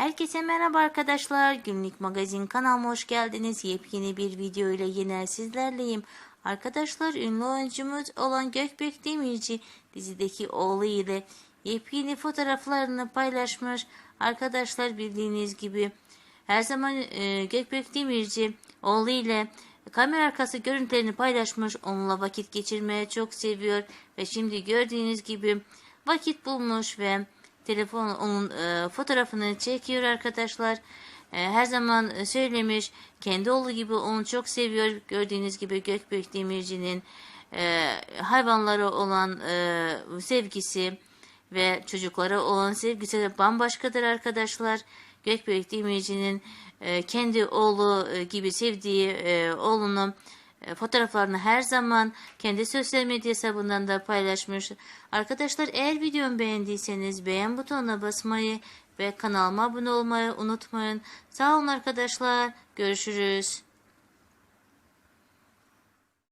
Herkese merhaba arkadaşlar. Günlük Magazin kanalıma hoş geldiniz. Yepyeni bir video ile yine sizlerleyim. Arkadaşlar ünlü oyuncumuz olan Gökbek Demirci dizideki oğlu ile yepyeni fotoğraflarını paylaşmış. Arkadaşlar bildiğiniz gibi her zaman e, Gökbek Demirci oğlu ile kamera arkası görüntülerini paylaşmış. Onunla vakit geçirmeye çok seviyor ve şimdi gördüğünüz gibi vakit bulmuş ve telefon onun e, fotoğrafını çekiyor arkadaşlar. E, her zaman e, söylemiş kendi oğlu gibi onu çok seviyor. Gördüğünüz gibi Gökbek Demirci'nin e, hayvanlara olan e, sevgisi ve çocuklara olan sevgisi de bambaşkadır arkadaşlar. Gökbek Demirci'nin e, kendi oğlu e, gibi sevdiği e, oğlunu fotoğraflarını her zaman kendi sosyal medya hesabından da paylaşmış. Arkadaşlar eğer videomu beğendiyseniz beğen butonuna basmayı ve kanalıma abone olmayı unutmayın. Sağ olun arkadaşlar. Görüşürüz.